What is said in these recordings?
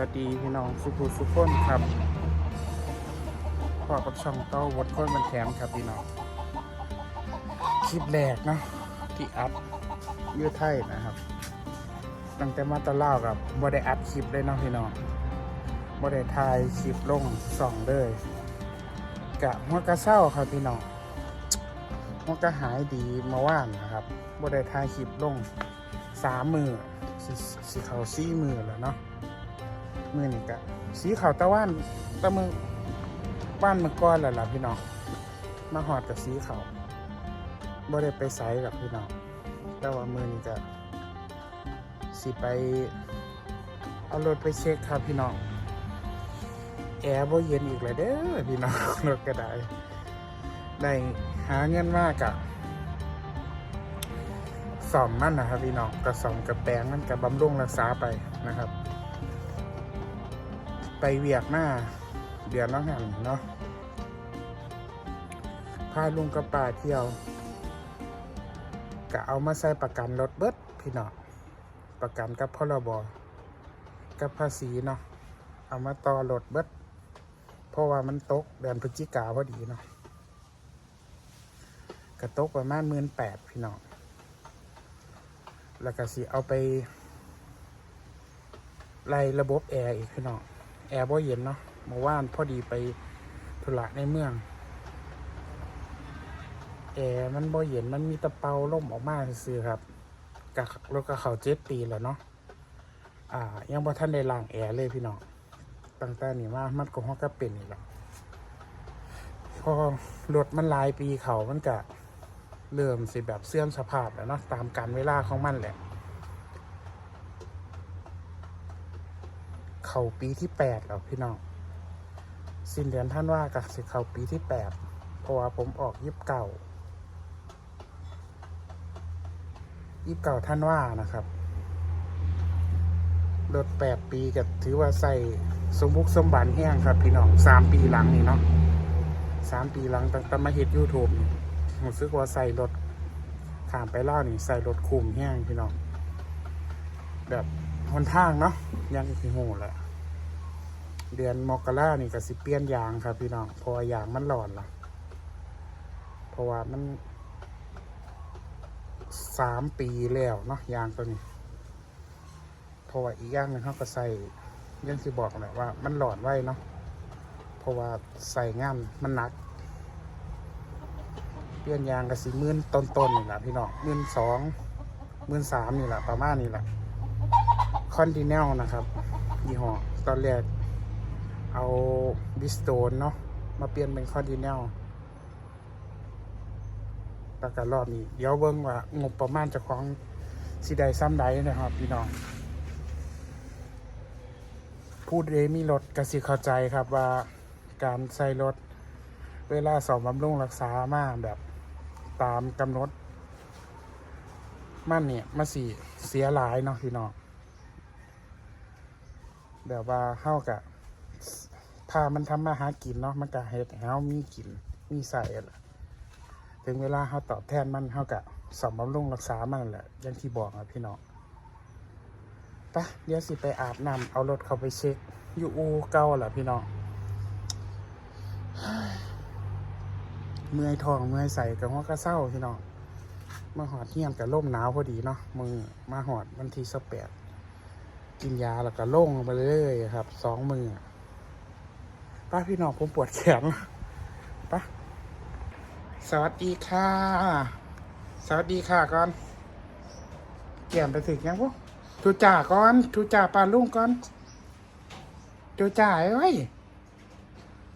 วัสดีพี่น้องสุภูสุขคนครับพอกับช่องเต้าวัดคนมันแถมครับพี่น้องคลิปแรกเนาะที่อัพยืดไทยนะครับ ตั้งแต่มาตะเล่ากับบ่ได้อัดคลิปเลยเนาะพี่น้องบ่ได้ถ่ายคลิปลงสองเลยกะหัวกระเศร้าครับพี่น้องหัวกระหายดีมาว่านนะครับบ่ได้ถ่ายคลิปลงสามมือสิสิเขาซี่มือแล้วเนาะ มือนี่กะสีขาวตะวันตะมือบ้านมือก่อนแหละล่ะพี่น้องมาหอดกับสีขาวบ่ได้ไปไซกับพี่น้องแต่ว่ามือนี่กะสิไปเอารถไปเช็คครับพี่น้องแอร์บ่เย็นอีกเลยเด้อพี่น้องรถก็ได้ได้หาเงินมากอะสอมมันนะครับพี่น้องกระสอมกับแปลงมันกับบำรุงรักษาไปนะครับ ไปเวียกหน้าเดือนละหันเนาะพาลุงกับป้าเที่ยวก็เอามาใส่ประกันรถเบิดพี่น้อประกันกับพรบกับภาษีเนาะเอามาต่อรถเบิดเพราะว่ามันตกเดือนพฤศจิกาพอดีเนาะกระตกประมาณหมื่นแปดพี่น้องแล้วก็สิเอาไปไล่ระบบแอร์อีกพี่น้อง แอร์บ่เย็นเนาะเมื่อวานพอดีไปธุระในเมือง แอร์มันบ่เย็นมันมีตะเปาล่มออกมาซื่อครับกับรถกับเขาเจ็ดปีแล้วเนาะอ่า ยังบ่ทันได้ล้างแอร์เลยพี่น้องตั้งแต่นี่มามันก็ฮอกก็เป็นนี่แหละพอรถมันลายปีเขามันก็เริ่มสิแบบเสื่อมสภาพแล้วเนาะตามการเวลาของมันแหละ เข้าปีที่แปดแล้วพี่น้องสิ้นเดือนท่านว่ากับสิเข้าปีที่แปดเพราะว่าผมออกยิบเก่ายิบเก่าท่านว่านะครับรถแปดปีก็ถือว่าใส่สมบุกสมบันแห้งครับ พี่น้องสามปีหลังนี่เนาะสามปีหลังตั้งแต่มาเฮ็ดยูทูบนี่ผมซึกว่าใส่รถขามไปเล่านี่ใส่รถคุมแห้งพี่น้องแบบหนทางเนาะยังอีกโหแหละ เดือนมกรานี่ก็สิเปลี่ยนยางครับ พี่น้องเพราะยางมันหลอนละเพราะว่ามันสามปีแล้วเนาะยางตัวนี้เพราะว่าอีกอย่างนึงเขาก็ใส่ยังที่บอกแหละว่า มันหลอนไว้เนาะเพราะว่าใส่งานมันหนัก เปลี่ยนยางก็สิมื่นต้นๆนี่แหละพี่น้องมื่นสองมื่นสามนี่แหละประมาณนี้แหละคอนดิเนลนะครับยี่ห้อตอนแรก เอาบิสโตนเนาะมาเปลี่ยนเป็นคอนดิเนลแล้วก็รอบนี้เดี๋ยวเบิ่งว่างบประมาณจะของสิใดซ้ำใดนะครับพี่น้อง พูดเองมีรถกระสิเข้าใจครับว่าการใส่รถเวลาสอบบำรุงรักษามาแบบตามกำหนด มันเนี่ยมาสีเสียหลายเนาะพี่น้องแบบว่าเข้ากับ พามันทำมาหากินเนาะมันก็เฮ็ดให้เฮามีกินมีใส่แหละถึงเวลาเฮาตอบแทนมันเฮาก็สมบำรุงรักษามันแหละอย่างที่บอกอะพี่น้องไปะเดี๋ยวสิไปอาบน้ำเอารถเข้าไปเช็คอยู่อูเก่าแหละพี่น้องเมื่อยทองเมื่อยใส่กับหัวกระเซ้าพี่น้องมาหอดเที่ยงกับล่มหนาวพอดีเนาะมือมาหอดวันที่สิบแปดกินยาแล้วก็ล่งไปเรื่อยๆครับสองมือ ป้าพี่น้องผมปวดแขนป้าสวัสดีค่ะ สวัสดีค่ะก่อนเกี่ยมไปถึงยังพวกทูจ่าก่อนทูจ่าปลาลุงก่อนทูจ่าไอ้ไว้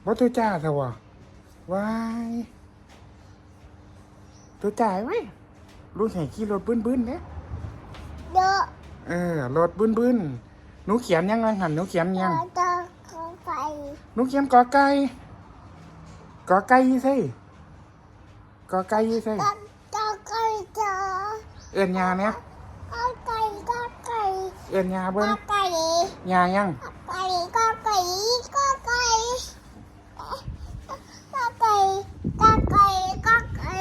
ว่าทูจ่าเถอะวะว้ายทูจ่าไอ้ไว้ลุงแข่งขี่รถบึ้นๆเนี่ยเดอะเออรถบึ้นๆหนูเขียนยังไงหันหนูเขียนยัง เดอะของไฟหนูเขียนกอไก่กอไก่ยี่ใส่กอไก่ยี่ใส่ก็ก็ไก่จ้าเอื้อนยาเนี่ยก็ไก่ก็ไก่เอื้อนยาเบิ้ก็งไก่ยายังไก่ก็ไก่ก็ไก่ก็ไก่ก็ไก่ก็ไก่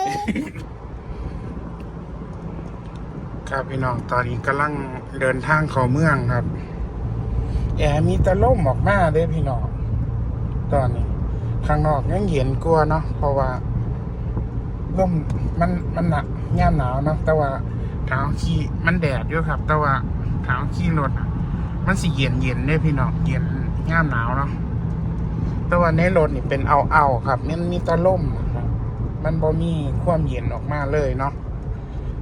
ครับพี่น้องตอนนี้กำลังเดินทางเข้าเมืองครับแอร์มีแตะล่มออกมาเด้พี่น้อง ตอนนี้ ข้างนอกยังเย็นกลัวเนาะเพราะว่าล่มมันมันหนักย่ามหนาวเนาะแต่ว่าเท้าขี่มันแดดอยู่ครับ แต่ว่าเท้าขี่รถอะมันสิเย็นเย็นเนี่ยพี่น้องเย็นย่ามหนาวเนาะแต่ว่าในรถนี่เป็นเอาเอาครับมันมีตะล่มมันบ่มีความเย็นออกมาเลยเนาะ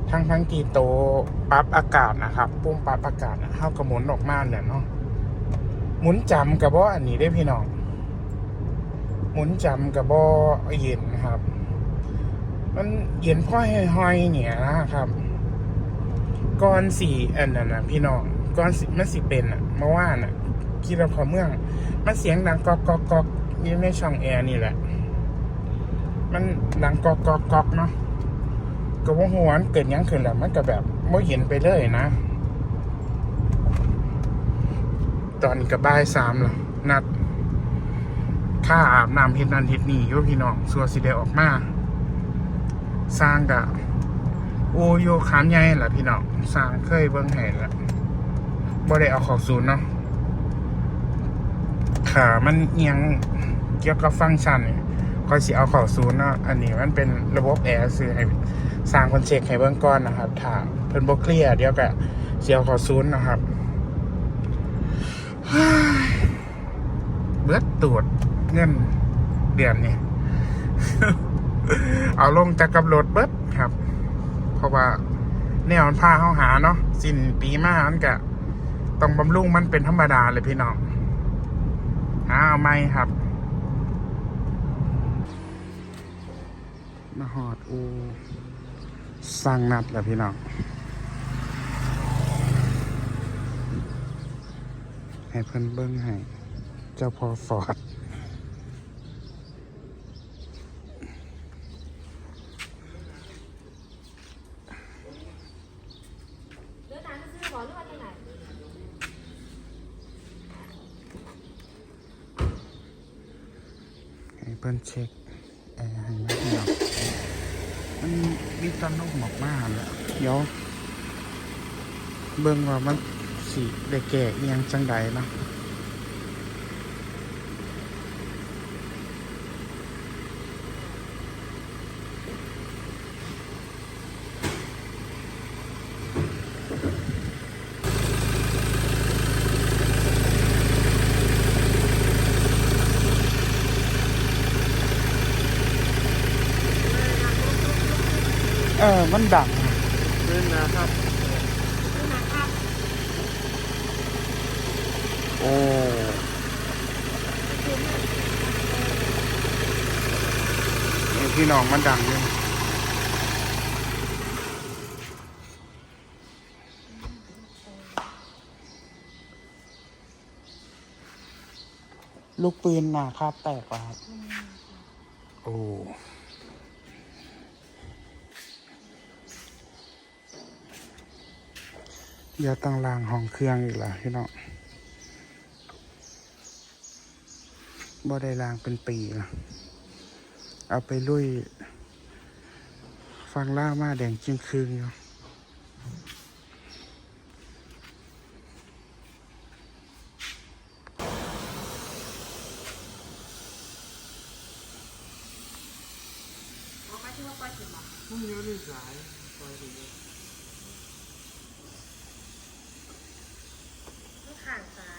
ทั้งทั้งที่โตปรับอากาศนะครับปุ่มปรับอากาศนะเข้ากระหมุนออกมาเนี่ยเนาะหมุนจำกับบ่อันนี้ได้พี่น้อง หมุนจำกับบ่เย็นนะครับ มันเย็นพ่อห้อยๆเนี่ยนะครับก้อนสี่อันนั้นนะพี่น้องก้อนสิมันสิเป็นอะเมื่อวานอะคิดเราพอเมืองมันเสียงดังกอกกอกกอกนี่ในช่องแอร์นี่แหละ มันดังกอกกอกกอกเนาะก็ว่าหัวนเกิดยังขึ้นแล้วมันก็แบบไม่เห็นไปเลยนะ ตอนนี้ก็บ่ายสามแล้วนัด ค่าอาบน้ำเฮ็ดนันเฮ็ดนี่โยพี่น้องสัวสิได้ออกมาสร้างกะโอโยขามใหญ่ล่ะพี่น้องสร้างเคยเบิ่งให้ละบ่ได้เอาขอศูนย์เนาะขามันเอียงเกี่ยวกับฟังก์ชันนี่ก็สิเอาขอศูนย์เนาะอันนี้มันเป็นระบบแอร์ซื้อให้สร้างคนเช็คให้เบื้องก้อนนะครับถ้าเพิ่นบ่เคลียร์เดี๋ยวก็เสียวขอซูนย์นะครับเบิดตรวจ เงินเดือนนี่เอาลงจากกับรถเบิดครับ เพราะว่าแนวมันพาเข้าหาเนาะสิ้นปีมามันก็ต้องบำรุงมันเป็นธรรมดาเลยพี่น้องหาเอาไหมครับมาหอดอูสร้างนัดแหละพี่น้องให้เพิ่นเบิ้งให้ เจ้าพอฟอร์ด เลือกน้ำซื้อหมอหรือว่าจะไหน ให้ เพิ่นเช็คแอร์ให้นะพี่น้องมันมีตอนลมออกมาแล้วเดี๋ยวเบิ่งว่ามันสิได้แก่ยังจังใดเนาะ เออมันดังเล่นนะครับ โอ้นี่พี่น้องมันดังเลยลูกปืนหนาคาบแตกว่ะครับ โอ้ อย่าต้องล้างห้องเครื่องอีกแล้วพี่น้องบ่ได้ล้างเป็นปีแล้วเอาไปลุย ฟังล่ามาแดงจิ้งคืนอยู่พรุ่งนี้ไม่สายไปถึงต้องข่าง ซ้า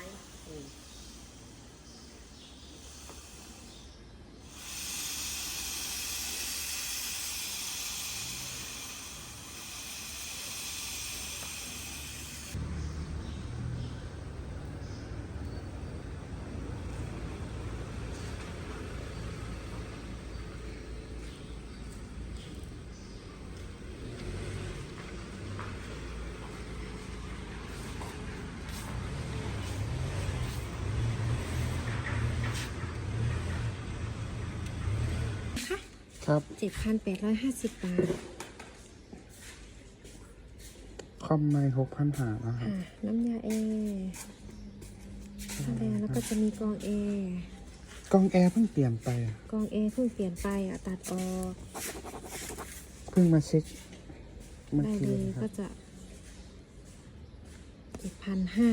ครับ เจ็ดพันแปดร้อยห้าสิบบาทคอมไม่หกพันหานะครับ ค่ะน้ำยาเออะไรแล้วก็จะมีกรองเอกล้องแอร์เพิ่งเปลี่ยนไปกรองเอเพิ่งเปลี่ยนไปอะตัดออกเพิ่งมาเช็คเมื่อได้เลกี้ยคก็รับจะเจ็ดพันห้า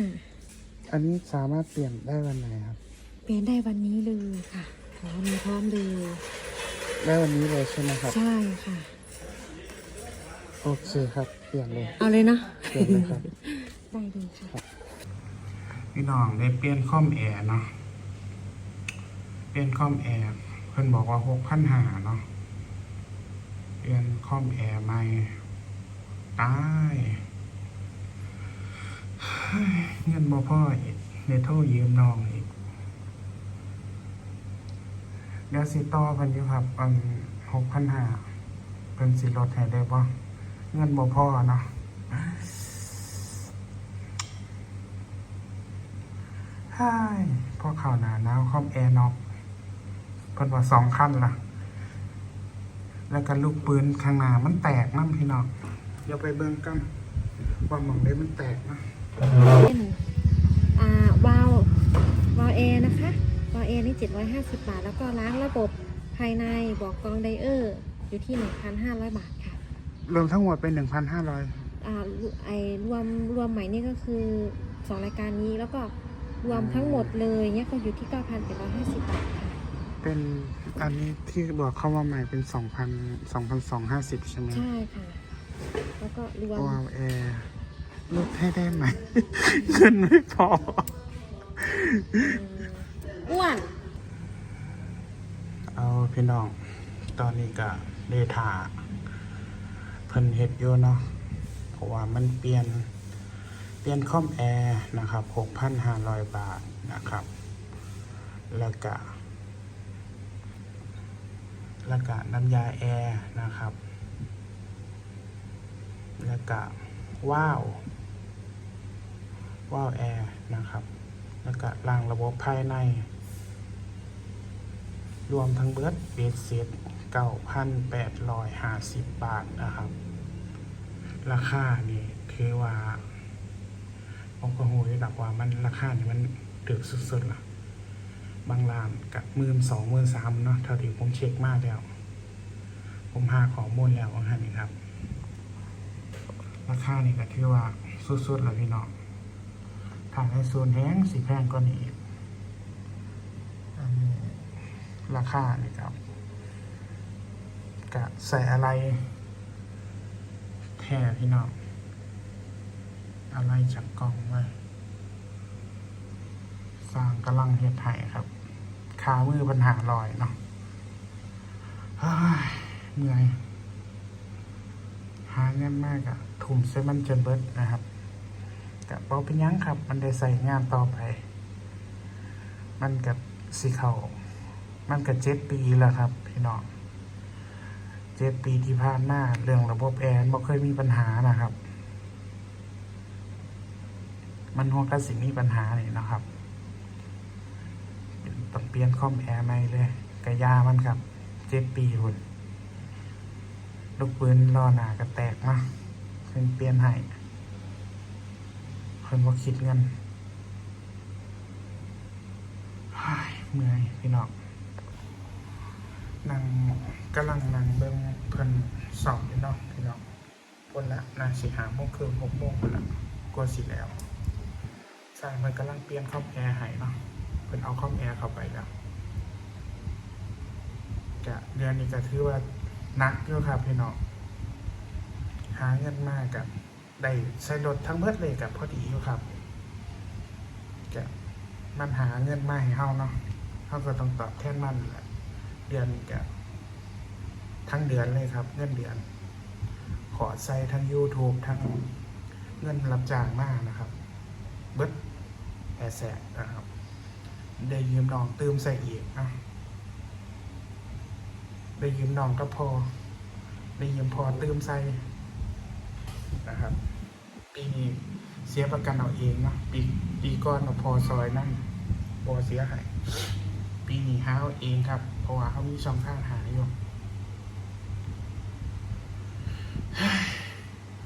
อันนี้สามารถเปลี่ยนได้วันไหนครับ เปลี่ยนได้วันนี้เลยค่ะพร้อมพร้อมเลย ได้วันนี้เลยใช่ไหมครับ ใช่ค่ะ โอเคครับ เปลี่ยนเลย เอาเลยเนาะเปลี่ยนเลยครับ ได้เลยค่ะ พี่น้องได้เปลี่ยนคอมแอร์เนาะ เปลี่ยนคอมแอร์ เพิ่นบอกว่าหกพันหาเนาะ เปลี่ยนคอมแอร์ใหม่ตายเฮ้ยเงินบ่พ่ออีกเนโทรยืมน้องอีก เดี๋ยวสิต่อเพิ่นอยู่ครับอันหกพันหาเพิ่นสิลดให้ได้บ่เงินบ่พ่อเนาะใช่พอข่าวหนาหนาวคอมแอร์น็อกเพิ่นว่าสองขั้นล่ะ แล้วก็ลูกปืนข้างหน้ามันแตกนั่นพี่น้องเดี๋ยวไปเบิ่งกันว่าหมองได้มันแตกนะ อ่าวาววาวแอร์นะคะ วาล์วแอร์นี่ 750 บาท แล้วก็ล้างระบบภายในบอกกรองไดเออร์ อยู่ที่ 1,500 บาทค่ะรวมทั้งหมดเป็นหนึ่งพันห้าร้อยอ่าไอรวมรวมใหม่นี่ก็คือ2รายการนี้แล้วก็รวมทั้งหมดเลยเนี่ยก็อยู่ที่9,750 บาทค่ะ เป็นอันนี้ที่บอกเข้ามาใหม่เป็นสองพันสองพันสองห้าสิบใช่ไหมใช่ค่ะ แล้วก็รวมว้าวแอร์ลดให้ได้ไหม เงินไม่พออ้ วน เอาพี่น้อง ตอนนี้ก็เดทาเพิ่นเฮ็ดอยู่เนาะเพราะว่ามันเปลี่ยนเปลี่ยนคอมแอร์นะครับ6,500 บาทนะครับ แล้วก็แล้วก็น้ำยาแอร์นะครับ แล้วก็ว้าวว้าวแอร์นะครับ แล้วก็ล้างระบบภายใน รวมทั้งเบิดเบสเซ็ต9,850บาทนะครับ ราคานี่ถือว่าผมก็หูระดับว่ามันราคานี่มันถึกสุดๆล่ะ บางร้านกับมื่นสองมื่นสามเนาะเท่าที่ผมเช็คมาแล้ว ผมหาข้อมูลแล้วว่าฮะนี่ครับ ราคานี่ก็ถือว่าสุดๆแล้วพี่น้องถ้าในโซนแห้งสีแพงกว่านี้นี้ ราคานี่ครับกะใส่อะไรแท่พี่น้องอะไรจากกล่องไว้สร้างกำลังเฮ็ดไห้ครับขามือปัญหาลอยเนาะเฮ้ยเหนื่อย หาเงินมากอะถุ่มเซมันจนเบิดนะครับกะเปาเป็นยังครับ มันได้ใส่งานต่อไป มันกับสีเขา มันกับเจ็ดปีแล้วครับ พี่น้องเจ็ดปีที่ผ่านมาเรื่องระบบแอร์ไม่เคยมีปัญหานะครับ มันหัวกระสิมีปัญหาเนี่ยนะครับต้องเปลี่ยนคอมแอร์ใหม่เลยกระยามันครับเจ็ดปีหุ่นลูกปืนล้อหนากระแตกมาเพิ่นเปลี่ยนให้เพิ่นว่าคิดเงินเฮ้ยเมื่อยพี่น้อง นั่งกำลังนั่งเบิ่งเพิ่นสอบอยู่เนาะพี่น้องคนละน่าสิหาโมงครึ่งหกโมงคนละกลัวสิแล้วสร้างเพิ่นกำลังเปลี่ยนคอมแอร์ให้เนาะเพิ่นเอาคอมแอร์เข้าไปแล้วจะเดือนนี้ก็ถือว่านักอยู่ครับพี่น้องหาเงินมากกับได้ใช้รถทั้งเบิดเลยกับพอดีอยู่ครับจะมันหาเงินมาให้เฮาเนาะเฮาก็ต้องตอบแทนมันแหละ เดือนนี้กับทั้งเดือนเลยครับ เงินเดือน ขอใส่ทั้ง YouTube ทั้งเงินรับจ้างมากนะครับ เบิดแอแสนะครับ ได้ยืมน้องเติมใส่อีกนะได้ยืมน้องก็พอ ได้ยืมพอเติมใส่นะครับปีนี้เสียประกันเอาเองเนาะปีปีก่อนเอาพอซอยนั่นพอเสียหาย ปีนี้หาเอาเองครับ เพราะว่าเขามีช่องทางหาอยู่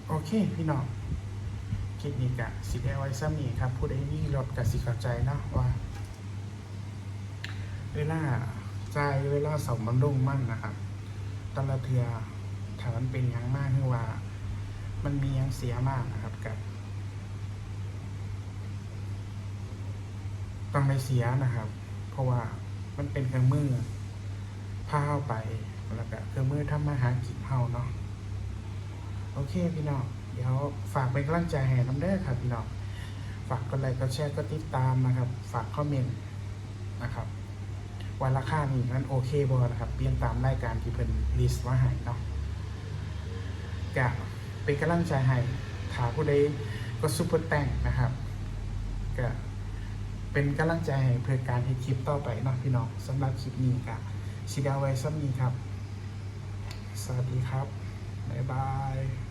โอเค พี่น้องคลิปนี้กะสิได้ไว้ซ้ำนี่ครับผู้ใดมีรถกะสิเข้าใจเนาะว่า เวลาใจเวลาสมบำรุงมั่นนะครับตละเทือถ้ามันเป็นยังมากคือว่า มันมียังเสียมากนะครับกับต้องได้เสียนะครับ เพราะว่า มันเป็นเครื่องมือพาเข้าไปแล้วก็เครื่องมือทำมาหากินเฮาเนาะโอเคพี่น้องเดี๋ยวฝากเป็นกำลังใจให้น้ำเด้ครับพี่น้องฝากกดไลค์กดแชร์กดติดตามนะครับ ฝากคอมเมนต์นะครับวันราคานี่นั้นโอเคบ่นะครับเปลี่ยนตามรายการที่เพิ่นลิสต์มาให้เนาะก็เป็นกำลังใจให้ถาผู้ใดก็ซุปเปอร์แต่งนะครับก็ เป็นกำลังใจให้เพื่อการให้คลิปต่อไปเนาะพี่น้องสำหรับคลิปนี้ก็ชิดเอาไว้ซ้ำนี้ครับ สวัสดีครับ บ๊ายบาย